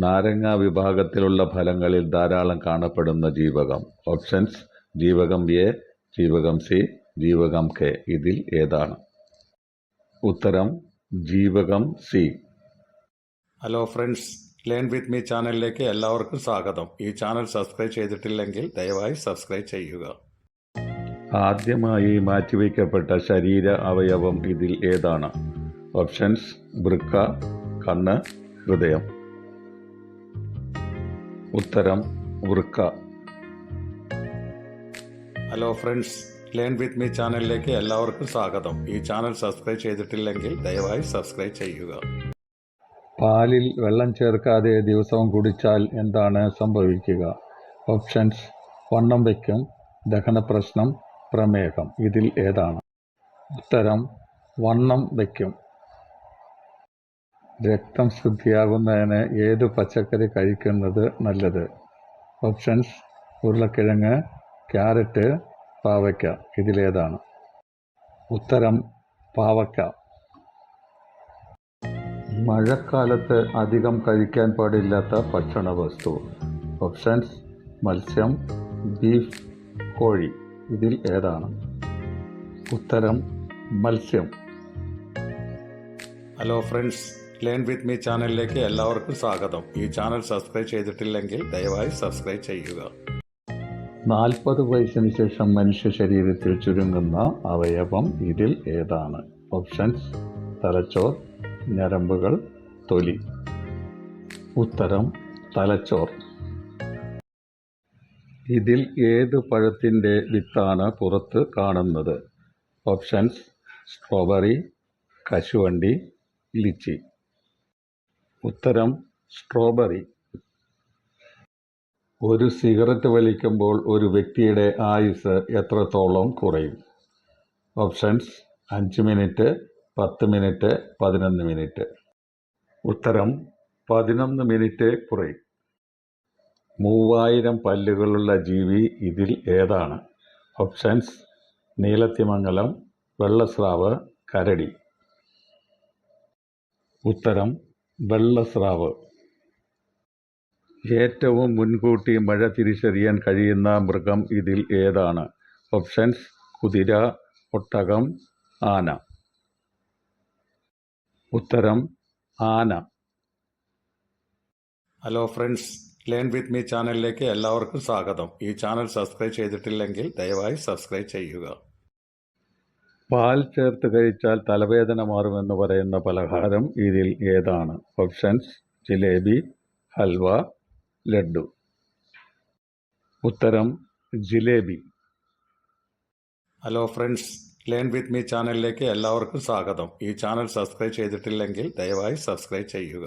നാരങ്ങ വിഭാഗത്തിലുള്ള ഫലങ്ങളിൽ ധാരാളം കാണപ്പെടുന്ന ജീവകം. ഓപ്ഷൻസ് ജീവകം എ ജീവകം സി ജീവകം കെ. ഇതിൽ ഏതാണ്? ഉത്തരം ജീവകം C. Hello friends learn with me ചാനലിലേക്ക് എല്ലാവർക്കും സ്വാഗതം. ഈ ചാനൽ സബ്സ്ക്രൈബ് ചെയ്തിട്ടില്ലെങ്കിൽ ദയവായി സബ്സ്ക്രൈബ് ചെയ്യുക. ആദ്യമായി മാറ്റിവെക്കപ്പെട്ട ശരീര അവയവം ഇതിൽ ഏതാണ്? ഓപ്ഷൻസ് വൃക്ക കണ്ണ് ഹൃദയം. ഉത്തരം വൃക്ക hello friends learn with me ചാനലിലേക്ക് എല്ലാവർക്കും സ്വാഗതം. ഈ ചാനൽ സബ്സ്ക്രൈബ് ചെയ്തിട്ടില്ലെങ്കിൽ ദയവായി സബ്സ്ക്രൈബ് ചെയ്യുക. പാലിൽ വെള്ളം ചേർക്കാതെ ദിവസവും കുടിച്ചാൽ എന്താണ് സംഭവിക്കുക? ഓപ്ഷൻസ് വണ്ണം വയ്ക്കും. ദഹന പ്രശ്നം പ്രമേഹം. ഇതിൽ ഏതാണ്? ഉത്തരം. വണ്ണം വയ്ക്കും. രക്തം ശുദ്ധിയാകുന്നതിന് ഏത് പച്ചക്കറി കഴിക്കുന്നത് നല്ലത്? ഓപ്ഷൻസ് ഉരുളക്കിഴങ്ങ് ക്യാരറ്റ് പാവയ്ക്ക. ഇതിലേതാണ്. ഉത്തരം പാവയ്ക്ക. മഴക്കാലത്ത് അധികം കഴിക്കാൻ പാടില്ലാത്ത ഭക്ഷണ വസ്തു ഓപ്ഷൻസ് മത്സ്യം ബീഫ് കോഴി. ഇതിൽ ഏതാണ്? ഉത്തരം മത്സ്യം. Hello friends learn with me ചാനലിലേക്ക് എല്ലാവർക്കും സ്വാഗതം. ഈ ചാനൽ സബ്സ്ക്രൈബ് ചെയ്തിട്ടില്ലെങ്കിൽ ദയവായി സബ്സ്ക്രൈബ് ചെയ്യുക. നാൽപ്പത് വയസ്സിന് ശേഷം മനുഷ്യ ശരീരത്തിൽ ചുരുങ്ങുന്ന അവയവം ഇതിൽ ഏതാണ്? ഓപ്ഷൻസ് തലച്ചോർ ഞരമ്പുകൾ തൊലി. ഉത്തരം തലച്ചോർ. ഇതിൽ ഏത് പഴത്തിന്റെ വിത്താണ് പുറത്ത് കാണുന്നത്? ഓപ്ഷൻസ് സ്ട്രോബെറി കശുവണ്ടി ലിച്ചി. ഉത്തരം സ്ട്രോബെറി. ഒരു സിഗരറ്റ് വലിക്കുമ്പോൾ ഒരു വ്യക്തിയുടെ ആയുസ് എത്രത്തോളം കുറയും? ഓപ്ഷൻസ് അഞ്ച് മിനിറ്റ് പത്ത് മിനിറ്റ് പതിനൊന്ന് മിനിറ്റ്. ഉത്തരം പതിനൊന്ന് മിനിറ്റ് കുറയും. മൂവായിരം പല്ലുകളുള്ള ജീവി ഇതിൽ ഏതാണ്? ഓപ്ഷൻസ് നീലത്തിമംഗലം വെള്ളസ്രാവ് കരടി. ഉത്തരം വെള്ളസ്രാവ്. ഏറ്റവും മുൻകൂട്ടി മഴ തിരിച്ചറിയാൻ കഴിയുന്ന മൃഗം ഇതിൽ ഏതാണ്? ഓപ്ഷൻസ് കുതിര ഒട്ടകം ആന. ഉത്തരം ആന. Hello friends learn with me ചാനലിലേക്ക് എല്ലാവർക്കും സ്വാഗതം. ഈ ചാനൽ സബ്സ്ക്രൈബ് ചെയ്തിട്ടില്ലെങ്കിൽ ദയവായി സബ്സ്ക്രൈബ് ചെയ്യുക. പാൽ ചേർത്ത് കഴിച്ചാൽ തലവേദന മാറുമെന്ന് പറയുന്ന പലഹാരം ഇതിൽ ഏതാണ്? ഓപ്ഷൻസ് ജിലേബി ഹൽവ ലഡ്ഡു. ഉത്തരം jalebi. Hello friends learn with me ചാനലിലേക്ക് എല്ലാവർക്കും സ്വാഗതം. ഈ ചാനൽ സബ്സ്ക്രൈബ് ചെയ്തിട്ടില്ലെങ്കിൽ ദയവായി സബ്സ്ക്രൈബ് ചെയ്യുക.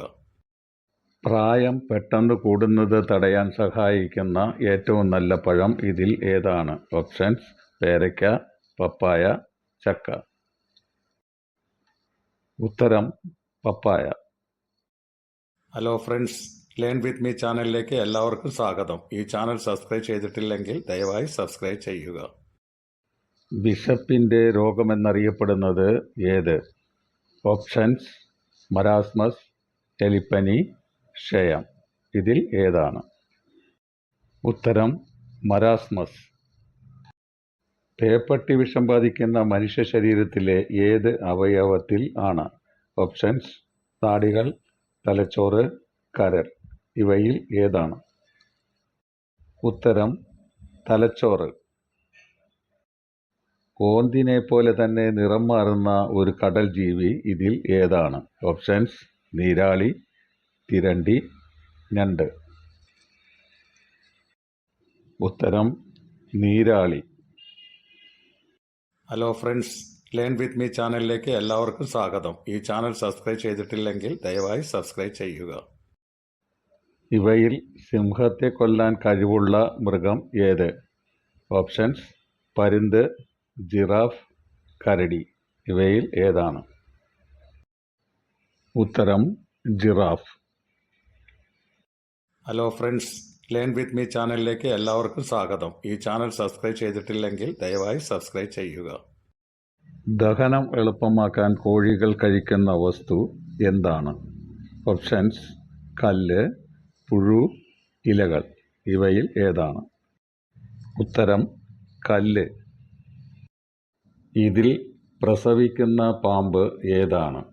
പ്രായം പെട്ടെന്ന് കൂടുന്നത് തടയാൻ സഹായിക്കുന്ന ഏറ്റവും നല്ല പഴം ഇതിൽ ഏതാണ്? ഓപ്ഷൻസ് പേരയ്ക്ക പപ്പായ ചക്ക. ഉത്തരം papaya. Hello friends learn with me ചാനലിലേക്ക് എല്ലാവർക്കും സ്വാഗതം. ഈ ചാനൽ സബ്സ്ക്രൈബ് ചെയ്തിട്ടില്ലെങ്കിൽ ദയവായി സബ്സ്ക്രൈബ് ചെയ്യുക. ബിഷപ്പിന്റെ രോഗമെന്നറിയപ്പെടുന്നത് ഏത്? ഓപ്ഷൻസ് മരാസ്മസ് എലിപ്പനി ക്ഷയം. ഇതിൽ ഏതാണ്? ഉത്തരം മരാസ്മസ്. പേപ്പട്ടി വിഷം ബാധിക്കുന്ന മനുഷ്യ ശരീരത്തിലെ ഏത് അവയവത്തിൽ ആണ്? ഓപ്ഷൻസ് താടികൾ തലച്ചോറ് കരൾ. ഇവയിൽ ഏതാണ്? ഉത്തരം തലച്ചോറ്. കോന്തിനെ പോലെ തന്നെ നിറം മാറുന്ന ഒരു കടൽ ജീവി ഇതിൽ ഏതാണ്? ഓപ്ഷൻസ് നീരാളി തിരണ്ടി ഞണ്ട്. ഉത്തരം നീരാളി. Hello friends learn with me ചാനലിലേക്ക് എല്ലാവർക്കും സ്വാഗതം. ഈ ചാനൽ സബ്സ്ക്രൈബ് ചെയ്തിട്ടില്ലെങ്കിൽ ദയവായി സബ്സ്ക്രൈബ് ചെയ്യുക. ഇവയിൽ സിംഹത്തെ കൊല്ലാൻ കഴിവുള്ള മൃഗം ഏത്? ഓപ്ഷൻസ് പരുന്ത് ജിറാഫ് കരടി. ഇവയിൽ ഏതാണ്? ഉത്തരം giraffe. Hello friends learn with me ചാനലിലേക്ക് എല്ലാവർക്കും സ്വാഗതം. ഈ ചാനൽ സബ്സ്ക്രൈബ് ചെയ്തിട്ടില്ലെങ്കിൽ ദയവായി സബ്സ്ക്രൈബ് ചെയ്യുക. ദഹനം എളുപ്പമാക്കാൻ കോഴികൾ കഴിക്കുന്ന വസ്തു എന്താണ്? ഓപ്ഷൻസ് കല്ല് പുഴു ഇലകൾ. ഇവയിൽ ഏതാണ്? ഉത്തരം കല്ല്. ഇതിൽ പ്രസവിക്കുന്ന പാമ്പ് ഏതാണ്?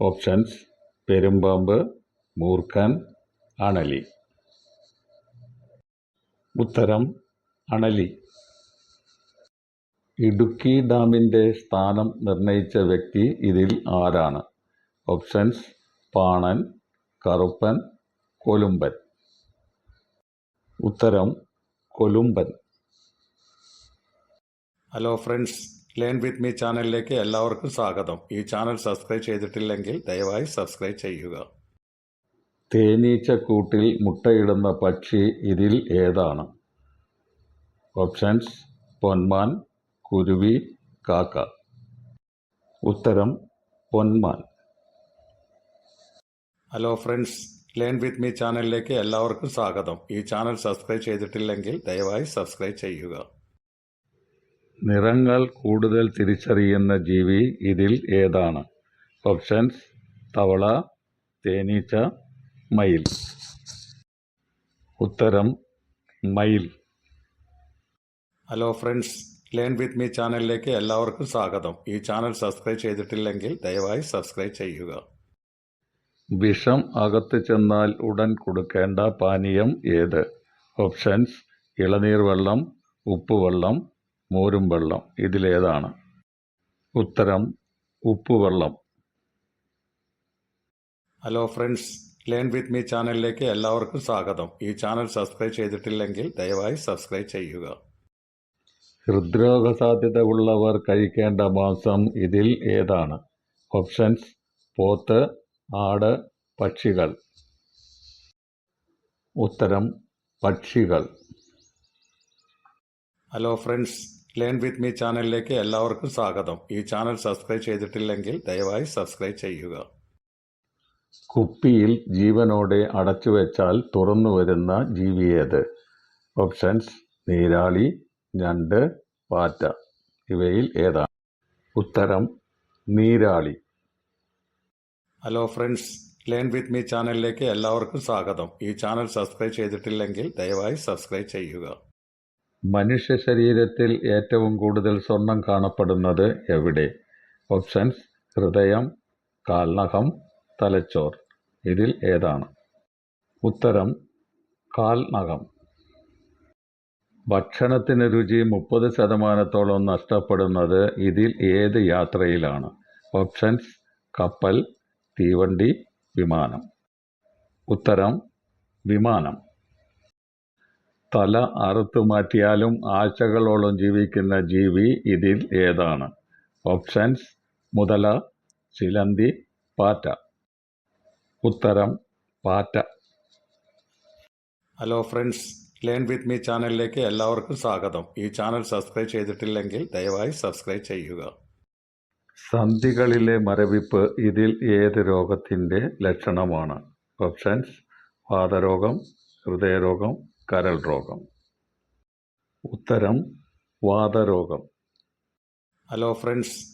ഓപ്ഷൻസ് പെരുമ്പാമ്പ് മൂർഖൻ അണലി. ഉത്തരം അണലി. ഇടുക്കി ഡാമിന്റെ സ്ഥാനം നിർണയിച്ച വ്യക്തി ഇതിൽ ആരാണ്? ഓപ്ഷൻസ് പാണൻ കറുപ്പൻ കൊലുമ്പൻ. ഉത്തരം Kolumban. Hello friends learn with me ചാനലിലേക്ക് എല്ലാവർക്കും സ്വാഗതം. ഈ ചാനൽ സബ്സ്ക്രൈബ് ചെയ്തിട്ടില്ലെങ്കിൽ ദയവായി സബ്സ്ക്രൈബ് ചെയ്യുക. തേനീച്ചക്കൂട്ടിൽ മുട്ടയിടുന്ന പക്ഷി ഇതിൽ ഏതാണ്? ഓപ്ഷൻസ് പൊന്മാൻ കുരുവി കാക്ക. ഉത്തരം പൊന്മാൻ. Hello friends learn with me ചാനലിലേക്ക് എല്ലാവർക്കും സ്വാഗതം. ഈ ചാനൽ സബ്സ്ക്രൈബ് ചെയ്തിട്ടില്ലെങ്കിൽ ദയവായി സബ്സ്ക്രൈബ് ചെയ്യുക. നിറങ്ങൾ കൂടുതൽ തിരിച്ചറിയുന്ന ജീവി ഇതിൽ ഏതാണ്? ഓപ്ഷൻസ് തവള തേനീച്ച മയിൽ ഉത്തരം മയിൽ hello friends learn with me ചാനലിലേക്ക് എല്ലാവർക്കും സ്വാഗതം. ഈ ചാനൽ സബ്സ്ക്രൈബ് ചെയ്തിട്ടില്ലെങ്കിൽ ദയവായി സബ്സ്ക്രൈബ് ചെയ്യുക. വിഷം അകത്ത് ചെന്നാൽ ഉടൻ കൊടുക്കേണ്ട പാനീയം ഏത്? ഓപ്ഷൻസ് ഇളനീർ വെള്ളം ഉപ്പുവെള്ളം മോരും വെള്ളം. ഇതിലേതാണ്. ഉത്തരം ഉപ്പുവെള്ളം hello friends learn with me ചാനലിലേക്ക് എല്ലാവർക്കും സ്വാഗതം. ഈ ചാനൽ സബ്സ്ക്രൈബ് ചെയ്തിട്ടില്ലെങ്കിൽ ദയവായി സബ്സ്ക്രൈബ് ചെയ്യുക. ഹൃദ്രോഗ സാധ്യത ഉള്ളവർ കഴിക്കേണ്ട മാംസം ഇതിൽ ഏതാണ്? ഓപ്ഷൻസ് പോത്ത് ആട് പക്ഷികൾ. ഉത്തരം പക്ഷികൾ. Hello friends learn with me ചാനലിലേക്ക് എല്ലാവർക്കും സ്വാഗതം. ഈ ചാനൽ സബ്സ്ക്രൈബ് ചെയ്തിട്ടില്ലെങ്കിൽ ദയവായി സബ്സ്ക്രൈബ് ചെയ്യുക. കുപ്പിയിൽ ജീവനോടെ അടച്ചു വെച്ചാൽ തുറന്നു വരുന്ന ജീവിയേത് ഓപ്ഷൻസ് നീരാളി ഞണ്ട് പാറ്റ ഇവയിൽ ഏതാണ്? ഉത്തരം നീരാളി. Hello friends learn with me ചാനലിലേക്ക് എല്ലാവർക്കും സ്വാഗതം. ഈ ചാനൽ സബ്സ്ക്രൈബ് ചെയ്തിട്ടില്ലെങ്കിൽ ദയവായി സബ്സ്ക്രൈബ് ചെയ്യുക. മനുഷ്യ ശരീരത്തിൽ ഏറ്റവും കൂടുതൽ സ്വർണം കാണപ്പെടുന്നത് എവിടെ? ഓപ്ഷൻസ് ഹൃദയം കാൽനഖം തലച്ചോർ. ഇതിൽ ഏതാണ്? ഉത്തരം കാൽനഖം. ഭക്ഷണത്തിന് രുചി മുപ്പത് ശതമാനത്തോളം നഷ്ടപ്പെടുന്നത് ഇതിൽ ഏത് യാത്രയിലാണ്? ഓപ്ഷൻസ് കപ്പൽ തീവണ്ടി വിമാനം. ഉത്തരം വിമാനം. തല അറുത്തു മാറ്റിയാലും ആഴ്ചകളോളം ജീവിക്കുന്ന ജീവി ഇതിൽ ഏതാണ്? ഓപ്ഷൻസ് മുതല ചിലന്തി പാറ്റ. ഉത്തരം പാറ്റ. Hello friends learn with me ചാനലിലേക്ക് എല്ലാവർക്കും സ്വാഗതം. ഈ ചാനൽ സബ്സ്ക്രൈബ് ചെയ്തിട്ടില്ലെങ്കിൽ ദയവായി സബ്സ്ക്രൈബ് ചെയ്യുക. സന്ധികളിലെ മരവിപ്പ് ഇതിൽ ഏത് രോഗത്തിന്റെ ലക്ഷണമാണ്? ഓപ്ഷൻസ് വാതരോഗം ഹൃദയരോഗം കരൾ രോഗം. ഉത്തരം വാതരോഗം. Hello friends